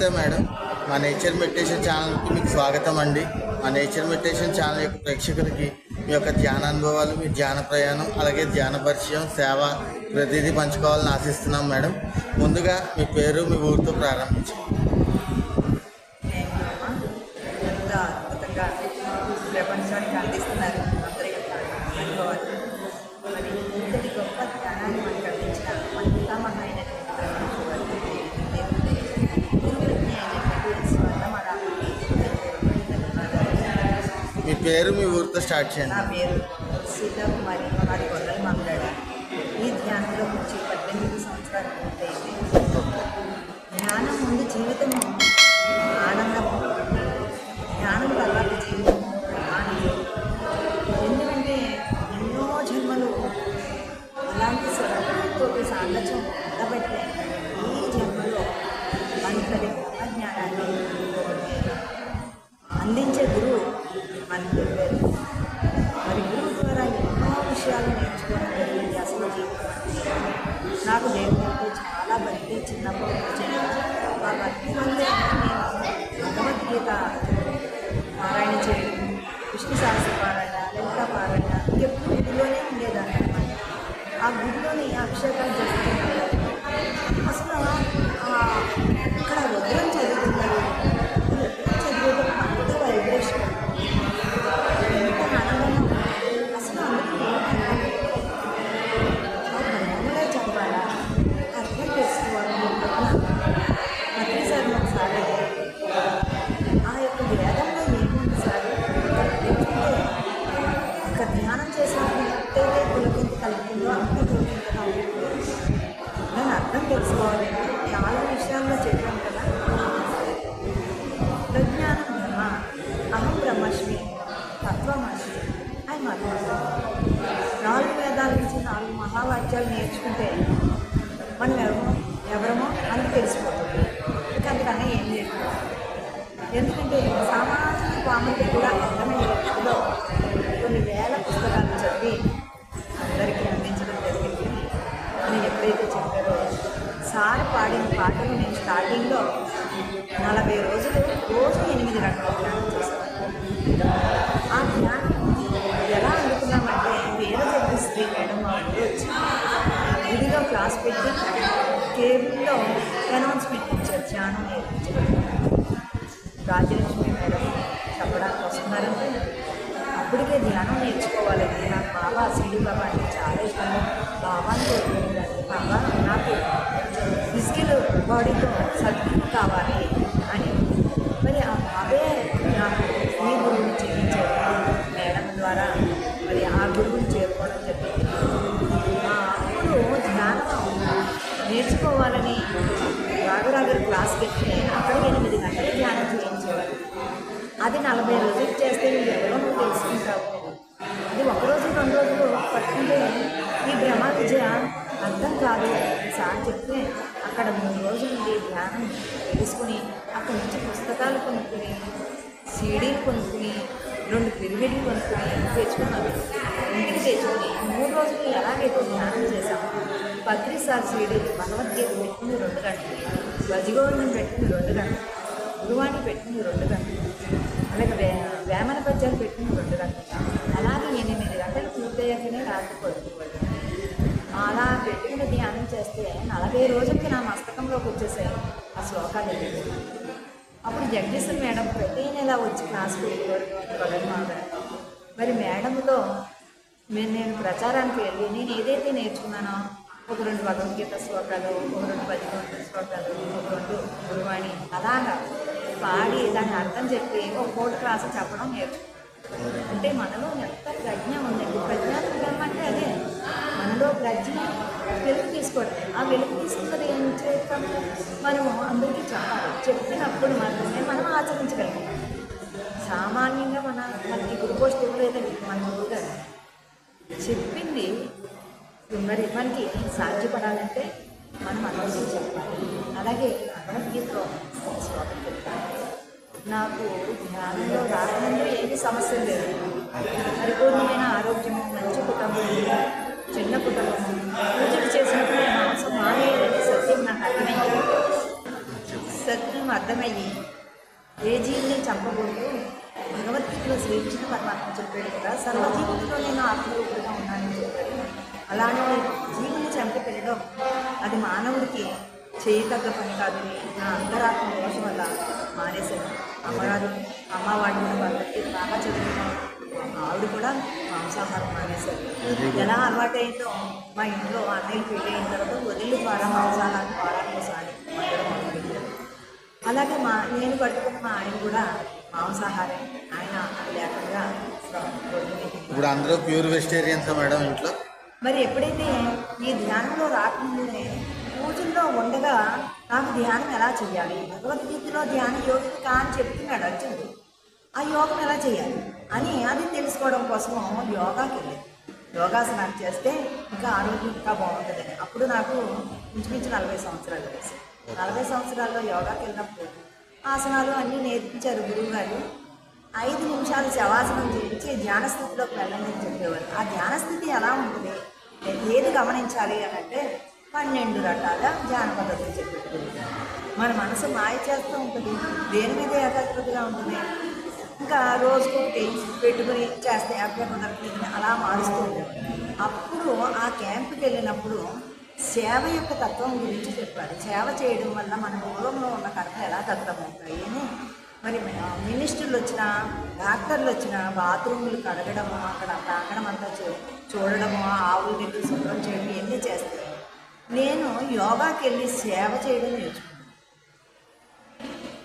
నమస్తే మేడం. మా nature meditation ఛానల్కి మీకు స్వాగతం అండి. మా నేచర్ మెడిటేషన్ ఛానల్ యొక్క ప్రేక్షకులకి మీ యొక్క ధ్యాన అనుభవాలు మీ ధ్యాన ప్రయాణం అలాగే ధ్యాన పరిచయం సేవ ప్రతిదీ పంచుకోవాలని ఆశిస్తున్నాం మేడం. ముందుగా మీ పేరు మీ ఊరితో ప్రారంభించండి పేరు మీ ఊరితో స్టార్ట్ నా చేయండి పేరు సీతాకుమారి మాది గొర్రెల మంగళ ఈ ధ్యానంలో వచ్చి పద్దెనిమిది సంవత్సరాలు పూర్తయింది. ధ్యానం ముందు జీవితము అది నలభై రోజులు చేస్తే నువ్వు ఎవరో నువ్వు తెలుసుకుంటావు. అది ఒక రోజు రెండు రోజులు పట్టుకుంటే ఈ భ్రమ విజయ అర్థం కాదు. సార్ చెప్తే అక్కడ మూడు రోజులు నుండి ధ్యానం తీసుకుని అక్కడి నుంచి పుస్తకాలు కొనుక్కుని సీడీలు కొనుక్కుని రెండు పిరిమిడ్లు కొనుక్కుని తెచ్చుకున్నాను ఇంటికి తెచ్చుకుని మూడు రోజులు ఎలాగైతే ధ్యానం చేశాము పత్రి సార్ సీడీలు భగవద్గీత పెట్టింది రెండు గంటలు. వజిగోవిందం పెట్టింది రెండు గంటలు. గురువాణి పెట్టింది రెండు గంటలు అలాగే వే వేమన పద్యాలు పెట్టింది రెండు గంటలు అలాగే ఎనిమిది గంటలు పూర్తయ్యాకనే రాత్రి పడుకోవాలి అలా ధ్యానం చేస్తే నలభై రోజులకి నా మస్తకంలోకి వచ్చేసాయి ఆ శ్లోకాలు అప్పుడు జగదీశ్వర మేడం ప్రతి నెల వచ్చి క్లాస్కి వెళ్ళేవారు మరి మేడంతో మేము నేను ప్రచారానికి వెళ్ళి నేను ఏదైతే నేర్చుకున్నానో ఒక రెండు భగవద్గీత శ్లోకాలు ఒక రెండు పద్యగీత శ్లోకాలు ఒక రెండు గురువాణి అలాగా పాడి దాని అర్థం చెప్పి ఒక కోటి క్లాసు చెప్పడం నేర్చుకున్నాను. అంటే మనలో ఎంత ప్రజ్ఞ ఉందండి ప్రజ్ఞానం అంటే అదే. మనలో ప్రజ్ఞ వెలుగు తీసుకోండి ఆ వెలుగు తీసుకున్నది ఏం చేస్తాం మనము అందరికీ చెప్పాలి చెప్పినప్పుడు మాత్రమే మనం ఆచరించగలం. సామాన్యంగా మన మనకి గురుపోస్ట్ ఇవ్వలేదండి మన గురువు గారు. చెప్పింది మరి మనకి సాధ్యపడాలంటే మనం అందరికీ చెప్పాలి. అలాగే భగవద్గీతలో శ్లోకం చెప్తాను. నాకు ధ్యానంలో రాకముందు ఏమి సమస్య లేదు. పరిపూర్ణమైన ఆరోగ్యము మంచి కుటుంబం చిన్న కుటుంబం పూజలు చేసినప్పుడు మాంసం మానేయాలని సత్యం నాకు అర్థమైంది సత్యం అర్థమయ్యి. ఏ జీవిని చంపకూడదు. భగవద్గీతలో శ్రీకృష్ణ పరమాత్మ చెప్పాడు కదా సర్వజీవులతో నేను ఆత్మరూపుడుగా ఉన్నానని చెప్పాడు. అలానే జీవుని చంపి పెట్టడం అది మానవుడికి చేయతగ్గ పని కాదు నా అంతరాత్మ దోషం వల్ల మానేశాను. అమ్మగారు అమ్మవాడు వాళ్ళకి బాగా చదివిన ఆవిడ కూడా మాంసాహారం మానేశారు. ఎలా అలవాటైందో మా ఇంట్లో అన్నయ్య పెళ్ళి అయిన తర్వాత వదిలి ద్వారా మాంసాహారం వారానికి సారి వండడం మొదలుపెట్టారు. అలాగే మా నేను పట్టుకున్న మా ఆయన కూడా మాంసాహారం ఆయన లేకుండా ఇప్పుడు అందరూ ప్యూర్ వెజిటేరియన్స్ మేడం ఇంట్లో? మరి ఎప్పుడైతే ఈ ధ్యానంలో రాకముందే పూజల్లో ఉండగా నాకు ధ్యానం ఎలా చేయాలి భగవద్గీతలో ధ్యాన యోగిక అని చెప్తున్నాడు అర్జునుడు. ఆ యోగం ఎలా చేయాలి అని అది తెలుసుకోవడం కోసం యోగాకి వెళ్ళాను యోగాసనాలు చేస్తే ఇంకా ఆరోగ్యం ఇంకా బాగుంటుందని అప్పుడు నాకు ఇంచుమించు నలభై సంవత్సరాలు వయసు. నలభై సంవత్సరాల్లో యోగాకి వెళ్ళినప్పుడు ఆసనాలు అన్నీ నేర్పించారు గురువు గారు ఐదు నిమిషాలు శవాసనం చేయించి ధ్యానస్థితిలోకి వెళ్ళండి అని చెప్పేవారు. ఆ ధ్యాన స్థితి ఎలా ఉంటుంది? ఏది గమనించాలి అని అంటే పన్నెండు రకాల ధ్యాన పద్ధతులు చెప్పేది మన మనసు మాయ చేస్తూ ఉంటుంది. దేని మీద ఏకాగ్రతగా ఉంటుంది? ఇంకా రోజుకొకటి పెట్టుకుని చేస్తే అభ్యర్థి కుదరట్లేదు అలా మారుస్తూ ఉంటారు అప్పుడు ఆ క్యాంపుకి వెళ్ళినప్పుడు సేవ యొక్క తత్వం గురించి చెప్పాడు సేవ చేయడం వల్ల మన మూలంలో ఉన్న కర్మ ఎలా తత్వమవుతాయి అని మరి మినిస్టర్లు వచ్చినా డాక్టర్లు వచ్చినా బాత్రూములు కడగడము అక్కడ ప్రాంగణం అంతా చూ చూడడము ఆవులు దగ్గర శుభ్రం చేయడం ఇవన్నీ చేస్తాయి నేను యోగాకి వెళ్ళి సేవ చేయడం నేర్చుకున్నాను.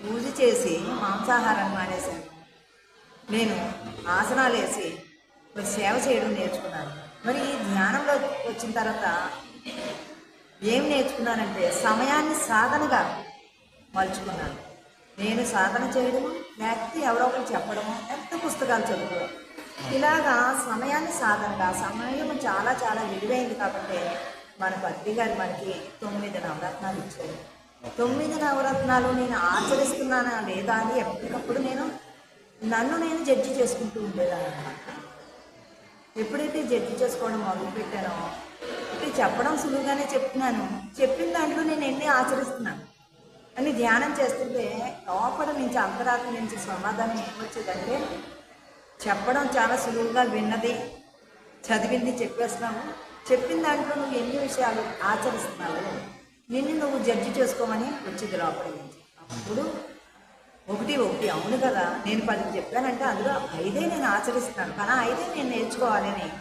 పూజ చేసి మాంసాహారం మానేశాను. నేను ఆసనాలు వేసి మరి సేవ చేయడం నేర్చుకున్నాను. మరి ఈ ధ్యానంలో వచ్చిన తర్వాత ఏం నేర్చుకున్నానంటే సమయాన్ని సాధనగా మలుచుకున్నాను. నేను సాధన చేయడము లేకపోతే ఎవరో ఒకరు చెప్పడము ఎంత పుస్తకాలు చదువుకోవడం. ఇలాగా సమయాన్ని సాధనగా సమయం చాలా చాలా విలువైంది కాబట్టి మన భక్తి గారు మనకి తొమ్మిది నవరత్నాలు ఇచ్చారు. తొమ్మిది నవరత్నాలు నేను ఆచరిస్తున్నానా లేదా అని ఎప్పటికప్పుడు నేను నన్ను నేను జడ్జి చేసుకుంటూ ఉండేదాన్ని ఎప్పుడైతే జడ్జి చేసుకోవడం మొదలుపెట్టానో ఇది చెప్పడం సులువుగానే చెప్తున్నాను. చెప్పిన దాంట్లో నేను ఎన్ని ఆచరిస్తున్నాను? అని ధ్యానం చేస్తుంటే లోపల నుంచి అంతరాత్మ నుంచి సమాధానం ఏమొచ్చేదంటే చెప్పడం చాలా సులువుగా విన్నది చదివింది చెప్పేస్తున్నాము. చెప్పిన దాంట్లో నువ్వు ఎన్ని విషయాలు ఆచరిస్తున్నావు? నిన్ను నువ్వు జడ్జి చేసుకోమని వచ్చింది లోపల నుంచి. అప్పుడు ఒకటి ఒకటి. అవును కదా. నేను పది చెప్పానంటే అందులో ఐదే నేను ఆచరిస్తున్నాను. కానీ ఐదే నేను నేర్చుకోవాలని.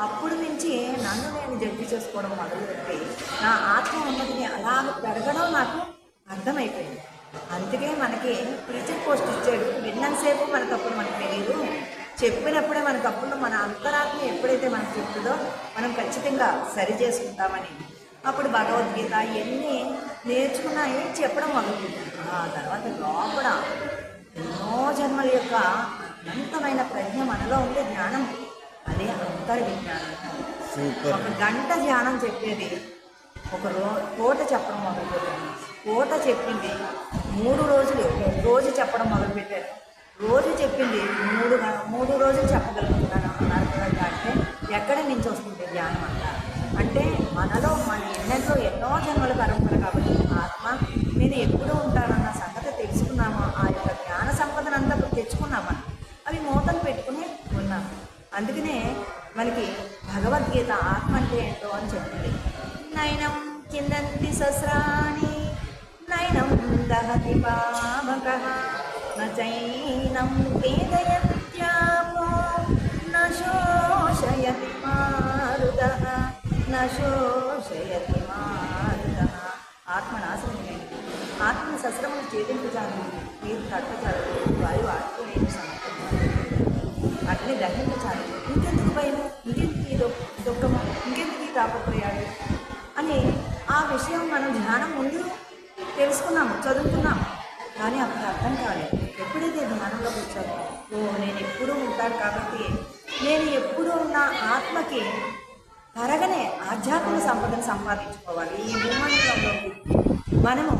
అప్పుడు నుంచి నన్ను నేను జడ్జి చేసుకోవడం మొదలుపెట్టి నా ఆత్మ ఉన్నతిని అలా పెరగడం నాకు అర్థమైపోయింది. అందుకే మనకి టీచర్ పోస్ట్ ఇచ్చాడు. విన్నంతసేపు మన తప్పులు మనకు తెలియదు. చెప్పినప్పుడే మన తప్పులు మన అంతరాత్మ ఎప్పుడైతే మనకు చెప్తుందో మనం ఖచ్చితంగా సరి చేసుకుంటామని. అప్పుడు భగవద్గీత ఇవన్నీ నేర్చుకున్నాయి చెప్పడం మొదలుపెట్టాను ఆ తర్వాత లోపల ఎన్నో జన్మల యొక్క అనంతమైన ప్రజ్ఞ మనలో ఉండే జ్ఞానం. అదే అంతర్ విజ్ఞానం. సూపర్. ఒక గంట ధ్యానం చెప్పేది. ఒక రో పూట చెప్పడం మొదలుపెట్టాను పూట చెప్పింది మూడు రోజులు రోజు చెప్పడం మొదలుపెట్టాను రోజు చెప్పింది మూడు మూడు రోజులు చెప్పగలుగుతున్నాను అన్నారు అంటే ఎక్కడి నుంచి వస్తుంది ధ్యానం అంట అంటే మనలో మన ఎన్నెన్నో ఎన్నో జన్మల పరంపర కాబట్టి ఆత్మ మీద ఎప్పుడు ఉంటారన్న సంగతి తెలుసుకున్నాము? ఆ యొక్క జ్ఞాన సంపదనంతా ఇప్పుడు తెచ్చుకున్నాము? మనం. అవి మూతలు పెట్టుకుని ఉన్నాము అందుకనే మనకి భగవద్గీత ఆత్మ అంటే ఏంటో అని చెప్పింది నయనం కిందంతి సస్రాణి నయనం దహతి పావక నైనం వేదయత్యాపో నశోషయతి మారుత నశోషయతి మారుత. ఆత్మ నాశనమైంది ఆత్మ సస్రములు ఛేదింపజాలి మీరు కట్టచాలి వాయు ఆత్మీయ సమర్పించాలి అట్లే దహించాలి ఇంకెందుకు భయం? ఇంకెందుకు ఈ దుః- దుఃఖము? ఇంకెందుకు ఈ తాపత్రయాలు అని ఆ విషయం మనం ధ్యానం ముందు తెలుసుకున్నాము చదువుకున్నాము. కానీ అప్పుడు అర్థం కాలేదు. ఎప్పుడైతే ధ్యానంలో వచ్చామో ఓ నేను ఎప్పుడూ ఉంటాను కాబట్టి నేను ఎప్పుడూ ఉన్న ఆత్మకి త్వరగానే ఆధ్యాత్మిక సంపదను సంపాదించుకోవాలి. ఈ భూమండలంలోకి మనము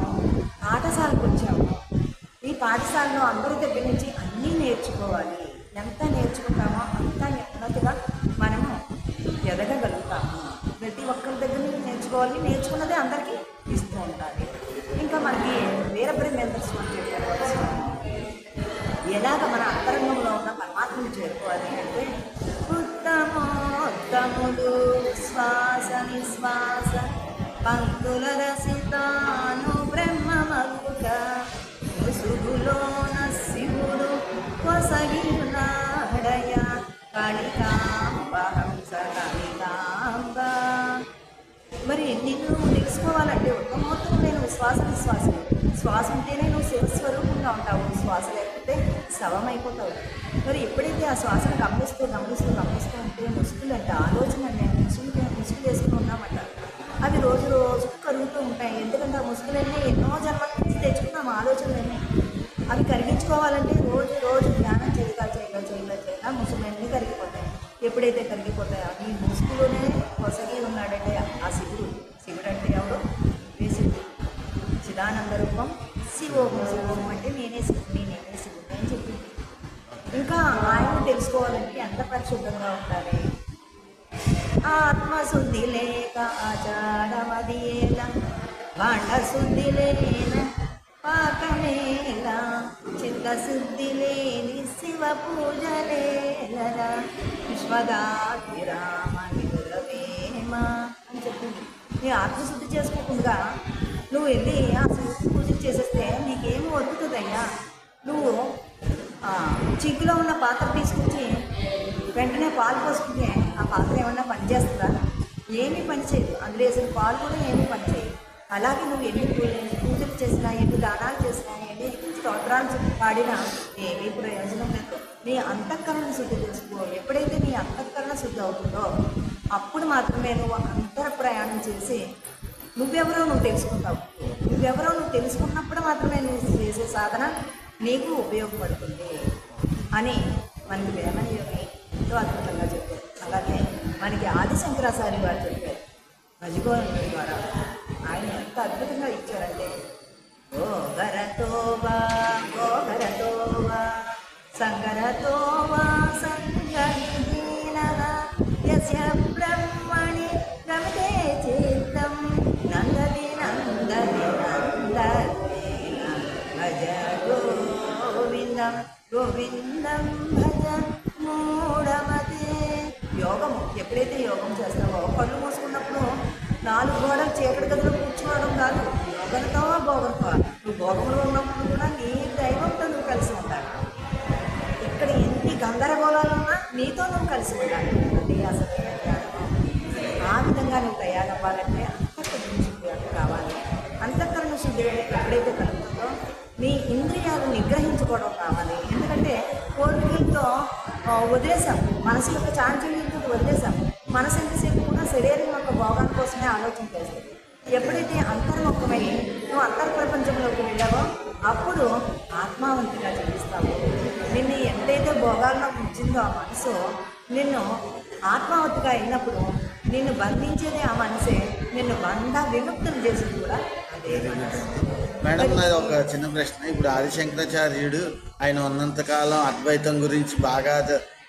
పాఠశాలకు వచ్చాము. ఈ పాఠశాలలో అందరి దగ్గర నుంచి అన్నీ నేర్చుకోవాలి. ఎంత నేర్చుకుంటామో అంత ఉన్నతిగా మనము ఎదగగలుగుతాము. ప్రతి ఒక్కరి దగ్గర నుంచి నేర్చుకోవాలి. నేర్చుకున్నదే అందరికీ ఇస్తూ ఉండాలి. ఇంకా మనకి వీరబ్రహ్మేంద్ర స్వామి చెప్పారు. ఎలాగ మన అంతరంగంలో ఉన్న పరమాత్మను చేరుకోవాలి అంటే ఉత్తమోత్తముడు శ్వాస నిశ్వాస పంక్తుల రసితాను బ్రహ్మమగుట. ముసుగులోన శివుడు కొసగినాడయ కాళికాంబ హంస కాళికాంబ మరి నిన్ను తెలుసుకోవాలంటే మొత్తం నేను శ్వాస నిశ్వాసం శ్వాస ఉంటేనే నువ్వు శివస్వరూపంగా ఉంటావు శ్వాస లేకపోతే శవం అయిపోతావు మరి ఎప్పుడైతే ఆ శ్వాసను గమనిస్తూ గమనిస్తూ గమనిస్తూ ఉంటే ముసుగులు అంటే ఆలోచన నేను ముసుగు ముసుగు వేసుకుని ఉన్నామంట. అవి రోజు రోజు కరుగుతూ ఉంటాయి. ఎందుకంటే ఆ ముసుగులన్నీ ఎన్నో జన్మల నుంచి తెచ్చుకున్నాం ఆలోచనలన్నీ. అవి కరిగించుకోవాలంటే రోజు రోజు ధ్యానం చేయగా చేయగా చేయగా చేయగా ముసుగులన్నీ కరిగిపోతాయి. ఎప్పుడైతే కరిగిపోతాయో ఈ ముసుగులోనే కొసగి ఉన్నాడంటే ఆ శివుడు. శివుడు అంటే ఎవడు శివుడు. చిదానంద రూపం. శివోహం శివోహం అంటే నేనే శివుడు నేనే శివుడిని అని చెప్పింది ఇంకా ఆయన తెలుసుకోవాలంటే ఎంత పరిశుద్ధంగా ఉండాలి? ఆత్మశుద్ధి లేక ఆచారమదియేల బాండ శుద్ధి లేన పాకమేల చిత్తశుద్ధి లేని శివ పూజలేలరా విశ్వదాభిరామ నిరురవేమ అని చెప్పింది. నీ ఆత్మశుద్ధి చేసుకోకుండా నువ్వు వెళ్ళి ఆ శివుడికి పూజ చేసేస్తే నీకేం వద్దుతుందయ్యా నువ్వు ఆ, ఉన్న పాత్ర తీసుకొచ్చి వెంటనే పాలు పోసుకుంటే ఆ పాత్ర ఏమన్నా పనిచేస్తుందా? ఏమీ పనిచేయదు. అందులో వేసిన పాలు కూడా ఏమీ పనిచేయదు అలాగే నువ్వు ఎన్ని పూజలు చేసినా ఎన్ని దానాలు చేసినా ఎన్ని స్తోత్రాలు పాడినా ఏమీ ప్రయోజనం లేదు. నీ అంతఃకరణ శుద్ధి చేసుకో. ఎప్పుడైతే నీ అంతఃకరణ శుద్ధి అవుతుందో అప్పుడు మాత్రమే నువ్వు అంతర ప్రయాణం చేసి నువ్వెవరో నువ్వు తెలుసుకుంటావు. నువ్వెవరో నువ్వు తెలుసుకున్నప్పుడు మాత్రమే నువ్వు చేసే సాధన నీకు ఉపయోగపడుతుంది అని మనకి వేమయోగి ఎంతో అద్భుతంగా చెప్పారు. అలాగే మనకి ఆది శంకరాచార్య వారు చెప్పారు. భజగోళం ద్వారా. ఆయన ఎంత అద్భుతంగా ఇచ్చారంటే గోగరతోవా గోగరతోవా సంగరతోవా గోవిందం భజ మూఢమతే యోగం ఎప్పుడైతే యోగం చేస్తావో కళ్ళు మూసుకున్నప్పుడు నాలుగు గోడలు చీకటి గదిలో కూర్చోవడం కాదు యోగంతో భోగంతో నువ్వు భోగంలో ఉన్నప్పుడు కూడా నీ దైవంతో నువ్వు కలిసి ఉంటాడు ఇక్కడ ఎన్ని గందరగోళాలు ఉన్నా నీతో నువ్వు కలిసి ఉండాలి అంటే అసలు ఆ విధంగా నువ్వు తయారవ్వాలంటే అంతఃకరణ శుద్ధి కావాలి అంతఃకరణ శుద్ధి ఎప్పుడైతే ఇంద్రియాలు నిగ్రహించుకోవడం కావాలి. ఎందుకంటే కోరికలతో ఆ, వదిలేసాం మనసు యొక్క చాంచల్యంతో వదిలేసాం మనసు ఎంతసేపు కూడా శరీరం యొక్క భోగాల కోసమే ఆలోచన చేస్తుంది. ఎప్పుడైతే అంతర్ముఖమై నువ్వు అంతర్ ప్రపంచంలోకి వెళ్ళావో అప్పుడు ఆత్మావంతిగా జీవిస్తావు. నిన్ను ఎంతైతే భోగాల్లో ఉంచిందో ఆ మనసు నిన్ను ఆత్మావతిగా అయినప్పుడు నిన్ను బంధించేది ఆ మనసే నిన్ను బంధ విముక్తం చేసేది కూడా అదే మనసు. మేడం నాది ఒక చిన్న ప్రశ్న. ఇప్పుడు ఆదిశంకరాచార్యుడు ఆయన ఉన్నంతకాలం అద్వైతం గురించి బాగా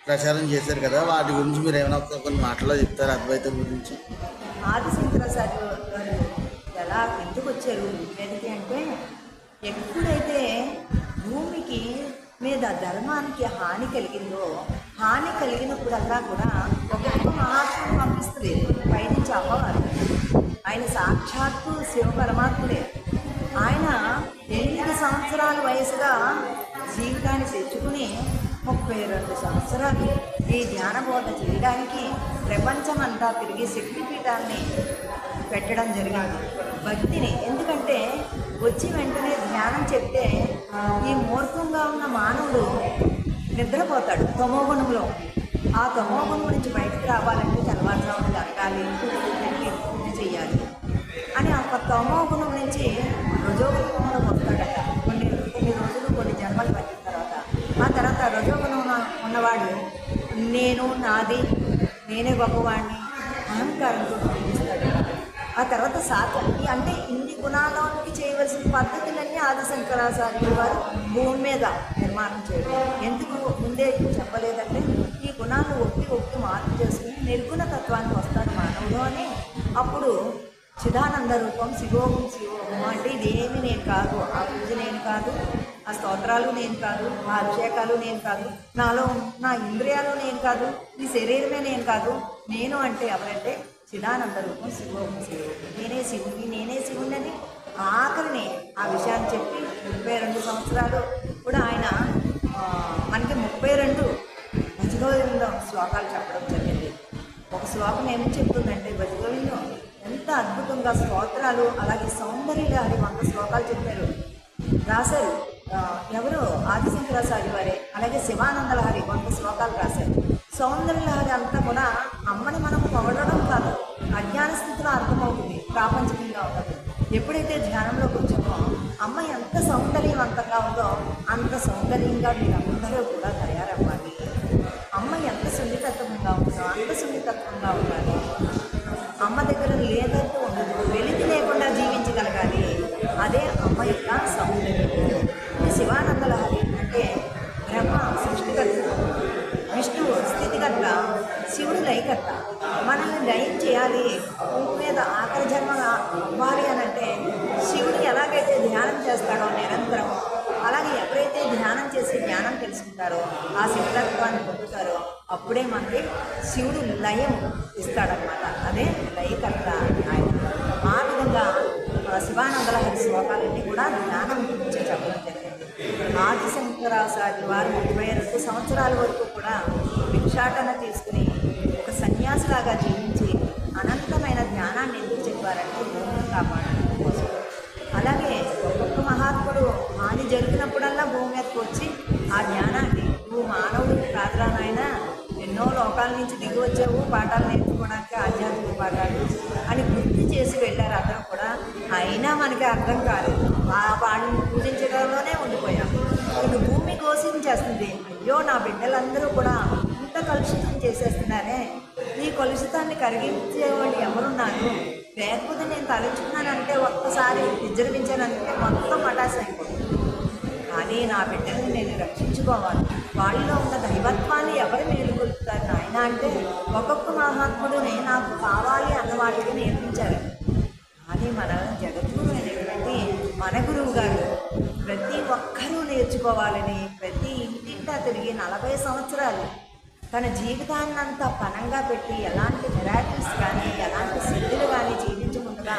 ప్రచారం చేశారు కదా. వాటి గురించి మీరు ఏమైనా కొన్ని మాటలో చెప్తారు అద్వైతం గురించి? ఆదిశంకరాచార్య గారు ఎలా ఎందుకు వచ్చారు మీదకి అంటే ఎప్పుడైతే భూమికి మీద ధర్మానికి హాని కలిగిందో హాని కలిగినప్పుడల్లా కూడా ఒక మహాత్ముడు పంపిస్తుంది పైనుంచి అమ్మవారు. ఆయన సాక్షాత్తు శివ పరమాత్ముడే. ఆయన ఎనిమిది సంవత్సరాల వయసుగా జీవితాన్ని తెచ్చుకుని ముప్పై రెండు సంవత్సరాలు ఈ ధ్యాన బోధ చేయడానికి ప్రపంచమంతా తిరిగి శక్తిపీఠాన్ని పెట్టడం జరిగింది. భక్తిని ఎందుకంటే వచ్చి వెంటనే ధ్యానం చెప్తే ఈ మూర్ఖంగా ఉన్న మానవుడు నిద్రపోతాడు తమోగుణంలో. ఆ తమోగుణం నుంచి బయటకు రావాలంటే తెల్లవారుజామున జరగాలి పూజ చేయాలి అని ఆ తమోగుణం నుంచి రజోగుణంలోకి వస్తాడట కొన్ని కొన్ని రోజులు కొన్ని జన్మలు పట్టిన తర్వాత ఆ తర్వాత రజోగుణం ఉన్నవాడు నేను నాది నేనే గొప్పవాడిని అహంకారంతో జీవిస్తాడు ఆ తర్వాత సాత్వ అంటే ఇన్ని గుణాలకి చేయవలసిన పద్ధతులన్నీ ఆదిశంకరాచార్యులు వారు భూమి మీద నిర్మాణం చేయడం. ఎందుకు? ముందే చెప్పలేదంటే ఈ గుణాలను ఒప్పి ఒప్పి మార్పు చేసుకుని నిర్గుణ తత్వానికి వస్తాడు మానవుడు అని అప్పుడు చిదానంద రూపం శివోహం శివోహం అంటే ఇదేమి నేను కాదు. ఆ పూజ నేను కాదు ఆ స్తోత్రాలు నేను కాదు ఆ అభిషేకాలు నేను కాదు నాలో నా ఇంద్రియాలు నేను కాదు ఈ శరీరమే నేను కాదు. నేను అంటే ఎవరంటే చిదానంద రూపం శివోహం శివోహం నేనే శివుని నేనే శివుని అని ఆఖరిని ఆ విషయాన్ని చెప్పి ముప్పై రెండు సంవత్సరాలు కూడా ఆయన మనకి ముప్పై రెండు భజగోవిందం శ్లోకాలు చెప్పడం జరిగింది. ఒక శ్లోకం ఏమి చెప్తుందంటే భజగోవిందం ఎంత అద్భుతంగా స్తోత్రాలు అలాగే సౌందర్య గారి వంద శ్లోకాలు చెప్పారు. రాశారు. ఆ, ఎవరు? ఆదిశంకరాచార్య వారే అలాగే శివానందలహరి వంద శ్లోకాలు రాశారు. సౌందర్యలహరి అంతా కూడా అమ్మని మనం పొగడడం కాదు. అజ్ఞాన స్థితిలో అర్థమవుతుంది ప్రాపంచికంగా ఉంటుంది. ఎప్పుడైతే ధ్యానంలో కూర్చున్నామో అమ్మ ఎంత సౌందర్యవంతంగా ఉందో అంత సౌందర్యంగా మీరందరూ కూడా తయారవ్వాలి. శివుడు మనల్ని లయం చేయాలి. భూమి మీద ఆఖరి జన్మ అవ్వాలి అని అంటే శివుడు ఎలాగైతే ధ్యానం చేస్తాడో నిరంతరం అలాగే ఎవరైతే ధ్యానం చేసి జ్ఞానం తెలుసుకుంటారో ఆ శివతత్వాన్ని పొందుతారో అప్పుడే మనకి శివుడు లయం ఇస్తాడనమాట అదే లయకర్త ఆయన. ఆ విధంగా శివానందల హరి శ్లోకాలన్నీ కూడా జ్ఞానం గురించి చెప్పడం జరిగింది. ఆదిశంకరాచార్య వారు ముప్పై రెండు సంవత్సరాల వరకు కూడా భిక్షాటన తీసుకు సన్యాసిలాగా జీవించి అనంతమైన జ్ఞానాన్ని ఎందుకు చెప్పారంటే భూమిని కాపాడడం కోసం. అలాగే ఒక్కొక్క మహాత్ముడు హాని జరిగినప్పుడల్లా భూమి మీదకి వచ్చి ఆ జ్ఞానాన్ని నువ్వు మానవుడికి కాదురా నాయన ఎన్నో లోకాల నుంచి దిగి వచ్చావు పాఠాలు నేర్చుకోవడానికి ఆధ్యాత్మిక పాఠాలు అని గుర్తు చేసి వెళ్ళారు అందరూ కూడా. అయినా మనకి అర్థం కాలేదు ఆ వాడిని పూజించడంలోనే ఉండిపోయాం. ఇప్పుడు భూమి ఘోషించేస్తుంది. అయ్యో నా బిడ్డలందరూ కూడా ఇంత కలుషితం చేసేస్తున్నారే. ఈ కలుషితాన్ని కరిగించేవాడు ఎవరున్నారు? లేకపోతే నేను తలుచుకున్నానంటే ఒక్కసారి విజృంభించానంటే మొత్తం మటాస్ అయిపోతుంది. కానీ నా బిడ్డల్ని నేను రక్షించుకోవాలి. వాళ్ళలో ఉన్న దైవత్వాన్ని ఎవరు మేలుకొలుపుతారు నాయన అంటే ఒక్కొక్క మహాత్ముడుని నాకు కావాలి అన్న వాళ్ళకి నేర్పించారు కానీ మన జగద్గురు అనేటువంటి మన గురువు గారు ప్రతి ఒక్కరూ నేర్చుకోవాలని ప్రతి ఇంటింటా తిరిగి నలభై సంవత్సరాలు తన జీవితాన్ని అంతా పనంగా పెట్టి ఎలాంటి మిరాకిల్స్ కానీ ఎలాంటి సిద్ధులు కానీ జీవించకుండా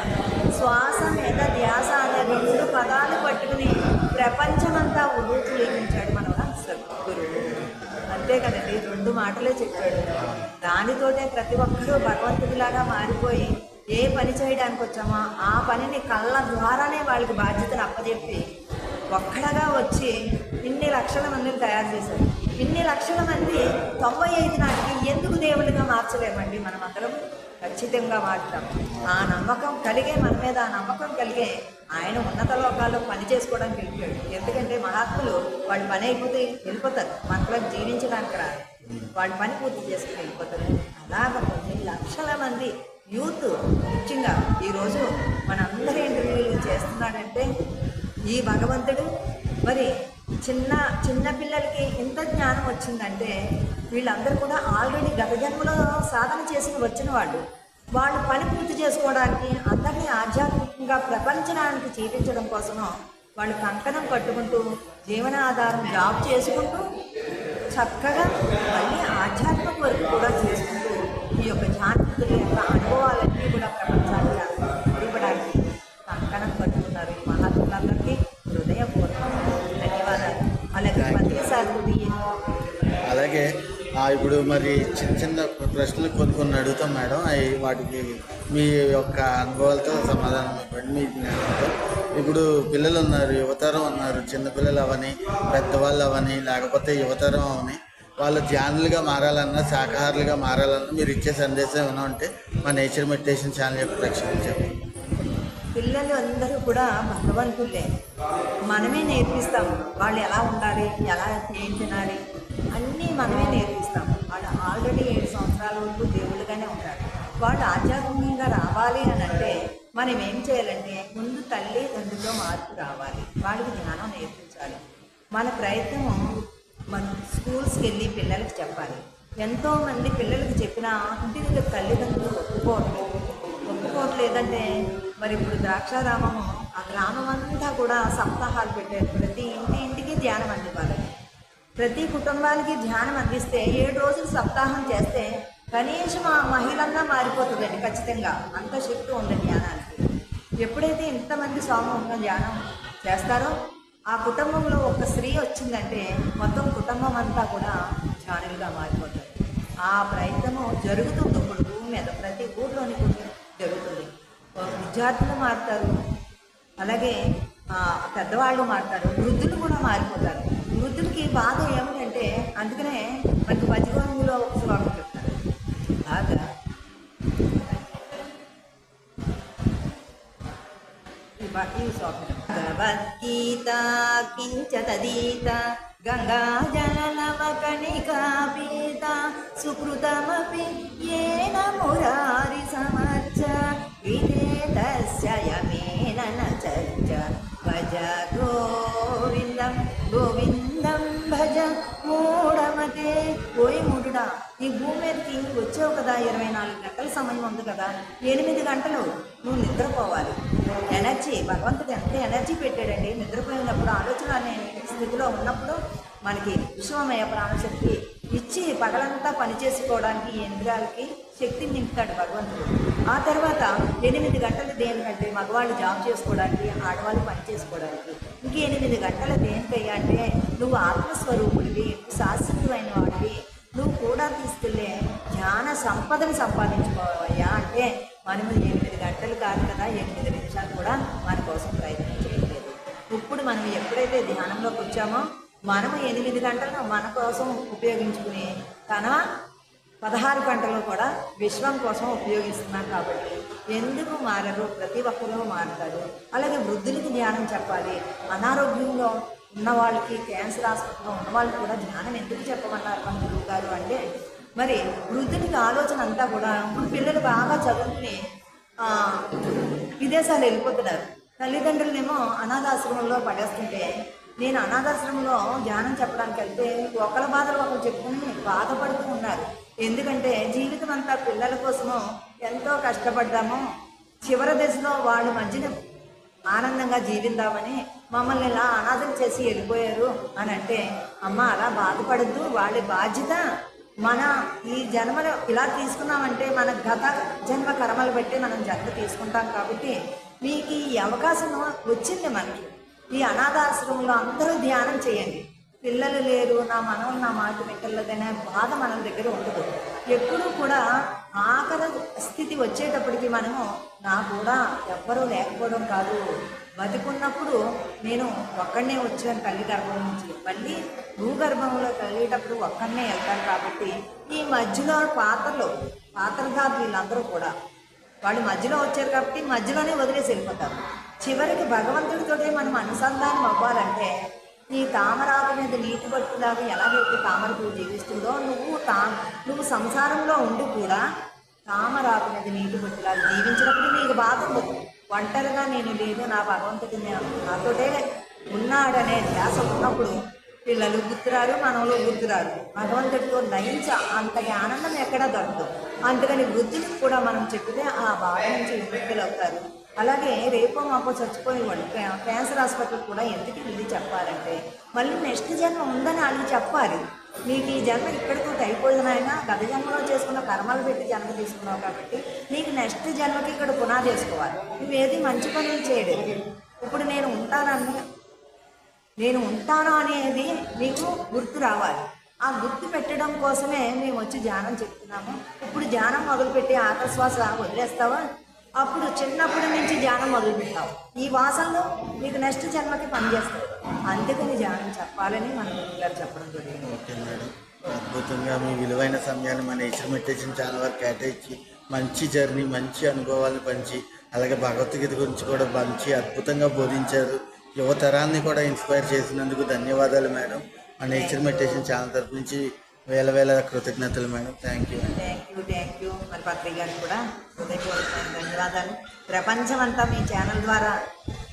శ్వాస మీద ధ్యాస అనే రెండు పదాలు పట్టుకుని ప్రపంచమంతా ఉరుకు లేపించాడు మన సద్గురువు. అంతే కదండి రెండు మాటలే చెప్పాడు. దానితోటే ప్రతి ఒక్కరూ భగవంతుడిలాగా మారిపోయి ఏ పని చేయడానికి వచ్చామో ఆ పనిని కళ్ళ ద్వారానే వాళ్ళకి బాధ్యతను అప్పచెప్పి ఒక్కడగా వచ్చి ఇన్ని లక్షల మందిని తయారు చేశారు ఇన్ని లక్షల మంది తొంభై ఐదు నాటికి ఎందుకు దేవుడిగా మార్చలేమండి మనం అందరం? ఖచ్చితంగా మారుతాం ఆ నమ్మకం కలిగే మన మీద ఆ నమ్మకం కలిగే ఆయన ఉన్నత లోకాల్లో పని చేసుకోవడానికి వెళ్ళిపోయాడు ఎందుకంటే మహాత్ములు వాళ్ళు పని అయిపోతే వెళ్ళిపోతారు. మనలో జీవించడానికి రాదు వాళ్ళ పని పూర్తి చేసుకుని వెళ్ళిపోతారు. అలాగ కొన్ని లక్షల మంది యూత్ ముఖ్యంగా ఈరోజు మనందరి ఇంటర్వ్యూలు చేస్తున్నాడంటే ఈ భగవంతుడు. మరి చిన్న చిన్న పిల్లలకి ఎంత జ్ఞానం వచ్చిందంటే వీళ్ళందరూ కూడా ఆల్రెడీ గత జన్మలో సాధన చేసి వచ్చిన వాళ్ళు. వాళ్ళు పని పూర్తి చేసుకోవడానికి అందరినీ ఆధ్యాత్మికంగా ప్రపంచనానికి చేపించడం కోసము వాళ్ళు కంకణం కట్టుకుంటూ జీవనాధారం జాబ్ చేసుకుంటూ చక్కగా మళ్ళీ ఆధ్యాత్మిక వరకు కూడా చేసుకుంటూ ఈ యొక్క ధ్యానస్తుల యొక్క అనుభవాలన్నీ కూడా ప్రపంచానికి ఇప్పుడు మరి చిన్న చిన్న ప్రశ్నలు కొన్ని కొన్ని అడుగుతాం మేడం. అవి వాటికి మీ యొక్క అనుభవాలతో సమాధానం ఇవ్వండి మీ జ్ఞానంతో. ఇప్పుడు పిల్లలు ఉన్నారు యువతరం ఉన్నారు చిన్నపిల్లలు అవని పెద్దవాళ్ళు అవని లేకపోతే యువతరం అవని వాళ్ళు ధ్యానులుగా మారాలన్నా శాకాహారులుగా మారాలన్నా మీరు ఇచ్చే సందేశం ఏమైనా ఉంటే మా నేచర్ మెడిటేషన్ ఛానల్ యొక్క ప్రేక్షకులు చెప్పండి. పిల్లలు అందరూ కూడా భగవంతులే మనమే నేర్పిస్తాం. వాళ్ళు ఎలా ఉండాలి ఎలా ఏం తినాలి అన్నీ మనమే నేర్పిస్తాం. వాళ్ళు ఆల్రెడీ ఏడు సంవత్సరాల వరకు దేవుళ్ళుగానే ఉంటారు. వాళ్ళు ఆధ్యాత్మికంగా రావాలి అని అంటే మనం ఏం చేయాలంటే ముందు తల్లి తండ్రితో మార్పు రావాలి. వాళ్ళకి జ్ఞానం నేర్పించాలి. మన ప్రయత్నం మనం స్కూల్స్కి వెళ్ళి పిల్లలకి చెప్పాలి. ఎంతోమంది పిల్లలకి చెప్పినా ఇంటి దగ్గర తల్లిదండ్రులు ఒప్పుకోవట్లేదు ఒప్పుకోవట్లేదంటే మరి ఇప్పుడు ద్రాక్షారామము ఆ గ్రామం అంతా కూడా సప్తాహాలు పెట్టారు ప్రతి ఇంటి ఇంటికి ధ్యానం అందివ్వాలని ప్రతి కుటుంబానికి ధ్యానం అందిస్తే ఏడు రోజులు సప్తాహం చేస్తే కనీసం ఆ మహిళన్నా మారిపోతుందండి ఖచ్చితంగా. అంత శక్తి ఉంది ధ్యానానికి. ఎప్పుడైతే ఇంతమంది స్వామి ధ్యానం చేస్తారో ఆ కుటుంబంలో ఒక స్త్రీ వచ్చిందంటే మొత్తం కుటుంబం అంతా కూడా ధ్యానులుగా మారిపోతుంది ఆ ప్రయత్నము జరుగుతుంది ఇప్పుడు భూమి మీద. ప్రతి ఊర్లోని విద్యార్థులు మారుతారు. అలాగే పెద్దవాళ్ళు మారుతారు. వృద్ధులు కూడా మారిపోతారు. వృద్ధులకి బాధ ఏమిటంటే అందుకనే మనకి మధ్యగోరంలో ఒక శ్లోకం చెప్తారు. బాగా భగవద్గీత కించ తదీత గంగా జలనవకణికా పీత సుకృతమపి ఏన మురారి సమర్చ వినేతస్య యమేన చర్చ భజ గోవిందం గోవిందం భజ మూఢమతే ఓయ్ ఈ భూమి మీదకి వచ్చావు కదా ఇరవై నాలుగు గంటల సమయం ఉంది కదా. ఎనిమిది గంటలు నువ్వు నిద్రపోవాలి. ఎనర్జీ భగవంతుడు ఎంత ఎనర్జీ పెట్టాడండి. నిద్రపోయినప్పుడు ఆలోచన అనే స్థితిలో ఉన్నప్పుడు మనకి విశ్వమయ ప్రాణశక్తి ఇచ్చి పగలంతా పనిచేసుకోవడానికి ఈ ఇంద్రియాలకి శక్తిని నింపుతాడు భగవంతుడు. ఆ తర్వాత ఎనిమిది గంటలు దేనికంటే మగవాళ్ళు జాబ్ చేసుకోవడానికి ఆడవాళ్ళు పని చేసుకోవడానికి ఇంక ఎనిమిది గంటలు దేనికయ్యా అంటే నువ్వు ఆత్మస్వరూపుడివి శాశ్వతమైన వాడివి నువ్వు కూడా తీసుకెళ్ళే జ్ఞాన సంపదను సంపాదించుకోవయ్యా అంటే మనము ఎనిమిది గంటలు కాదు కదా ఎనిమిది నిమిషాలు కూడా మన కోసం ప్రయత్నం చేయలేదు ఇప్పుడు మనం ఎప్పుడైతే ధ్యానంలోకి వచ్చామో మనం ఎనిమిది గంటలను మన కోసం ఉపయోగించుకుని తన పదహారు గంటలు కూడా విశ్వం కోసం ఉపయోగిస్తున్నాం కాబట్టి ఎందుకు మారరు? ప్రతి ఒక్కరూ మారుతారు. అలాగే వృద్ధులకి ధ్యానం చెప్పాలి. అనారోగ్యంలో ఉన్న వాళ్ళకి క్యాన్సర్ హాస్పిటల్లో ఉన్న వాళ్ళకి కూడా ధ్యానం ఎందుకు చెప్పమన్నారు మన గురువు గారు అంటే మరి వృద్ధులకి ఆలోచన అంతా కూడా పిల్లలు బాగా చదువుకుని విదేశాలు వెళ్ళిపోతున్నారు. తల్లిదండ్రులనేమో అనాథాశ్రమంలో పడేస్తుంటే నేను అనాథాశ్రమంలో ధ్యానం చెప్పడానికి వెళ్తే ఒకళ్ళ బాధలు ఒకరు చెప్పుకుని బాధపడుతూ ఉన్నారు. ఎందుకంటే జీవితం అంతా పిల్లల కోసము ఎంతో కష్టపడ్డాము చివరి దశలో వాళ్ళ మధ్యన ఆనందంగా జీవిద్దామని మమ్మల్ని ఇలా అనాథం చేసి వెళ్ళిపోయారు అని అంటే అమ్మ అలా బాధపడద్దు. వాళ్ళ బాధ్యత మన ఈ జన్మలో ఇలా తీసుకున్నామంటే మన గత జన్మ కర్మలు బట్టి మనం జన్మ తీసుకుంటాం కాబట్టి మీకు ఈ అవకాశం వచ్చింది మనకి. ఈ అనాథాశ్రమంలో అందరూ ధ్యానం చేయండి. పిల్లలు లేరు నా మనవలు నా మాట వింటలేదనే బాధ మన దగ్గర ఉండదు. ఎప్పుడూ కూడా ఆఖరి స్థితి వచ్చేటప్పటికి మనము నా కూడా ఎవ్వరూ లేకపోవడం కాదు. బతికున్నప్పుడు నేను ఒక్కడనే వచ్చాను తల్లి గర్భం నుంచి. మళ్ళీ భూగర్భంలో కలిగేటప్పుడు ఒక్కడనే వెళ్తాను కాబట్టి ఈ మధ్యలో పాత్రలు పాత్రధారులు వీళ్ళందరూ కూడా. వాళ్ళు మధ్యలో వచ్చారు కాబట్టి మధ్యలోనే వదిలేసి వెళ్ళిపోతారు. చివరికి భగవంతుడితోటే మనం అనుసంధానం అవ్వాలంటే నీ తామరాకు మీద నీటి పట్టులాగా ఎలాగైతే తామర పువ్వు జీవిస్తుందో నువ్వు తా నువ్వు సంసారంలో ఉండి కూడా తామరాకు మీద నీటి పట్టులాగా జీవించినప్పుడు నీకు బాధ ఉండదు. ఒంటరిగా నేను లేదు నా భగవంతుడు నా- నాతోటే ఉన్నాడనే ధ్యాస ఉన్నప్పుడు పిల్లలు గుర్తురారు మనవలు గుర్తురారు. భగవంతుడితో నయించ అంతటి ఆనందం ఎక్కడా దొరకదు. అందుకని వృద్ధులకు కూడా మనం చెప్తే ఆ బాధ నుంచి విముక్తులు అవుతారు అలాగే రేపో మాపో చచ్చిపోయి వాళ్ళు క్యాన్సర్ హాస్పిటల్ కూడా ఎందుకు వెళ్ళి చెప్పాలంటే మళ్ళీ నెక్స్ట్ జన్మ ఉందని వాళ్ళకి చెప్పాలి. నీకు ఈ జన్మ ఇక్కడితో అయిపోయినాయినా గత జన్మలో చేసుకున్న కర్మలు పెట్టి జన్మ తీసుకున్నావు కాబట్టి నీకు నెక్స్ట్ జన్మకి ఇక్కడ పునాది చేసుకోవాలి నువ్వేది మంచి పనులు చేయలేదు. ఇప్పుడు నేను ఉంటానని నేను ఉంటాను అనేది నీకు గుర్తు రావాలి. ఆ గుర్తు పెట్టడం కోసమే మేము వచ్చి ధ్యానం చెప్తున్నాము. ఇప్పుడు ధ్యానం మొదలుపెట్టి ఆకస్వాస వదిలేస్తావా? అప్పుడు చిన్నప్పటి నుంచి ధ్యానం మొదలుపెట్టావు. ఈ వాసనలు నీకు నెక్స్ట్ జన్మకి పనిచేస్తాయి. అందుకని ధ్యానం చెప్పాలని మన గారు చెప్పడం జరిగింది. Okay madam. అద్భుతంగా మీ విలువైన సమయాన్ని మన మెడిటేషన్ ఛానల్ వారికి కేటాయించి మంచి జర్నీ మంచి అనుభవాలను పంచి అలాగే భగవద్గీత గురించి కూడా మంచి అద్భుతంగా బోధించారు. యువతరాన్ని కూడా ఇన్స్పైర్ చేసినందుకు ధన్యవాదాలు మేడం. మా నేచర్ మెడిటేషన్ ఛానల్ తరపు నుంచి వేల వేల కృతజ్ఞతలు madam. Thank you thank you thank you మరి పత్రి గారికి కూడా హృదయపూర్వకమైన ధన్యవాదాలు. ప్రపంచమంతా మీ ఛానల్ ద్వారా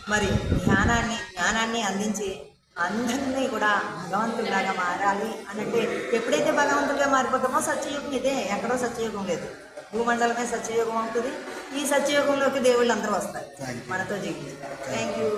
మరి ధ్యానాన్ని జ్ఞానాన్ని అందించి అందరినీ కూడా భగవంతుడిలాగా మారాలి అనంటే ఎప్పుడైతే భగవంతుడిగా మారిపోతామో సత్యయుగం ఇదే. ఎక్కడో సత్యయుగం లేదు. భూమండలమే సత్యయుగం అవుతుంది. ఈ సత్యయుగంలోకి దేవుళ్ళు అందరూ వస్తారు. మనతో జీవిస్తారు థ్యాంక్ యూ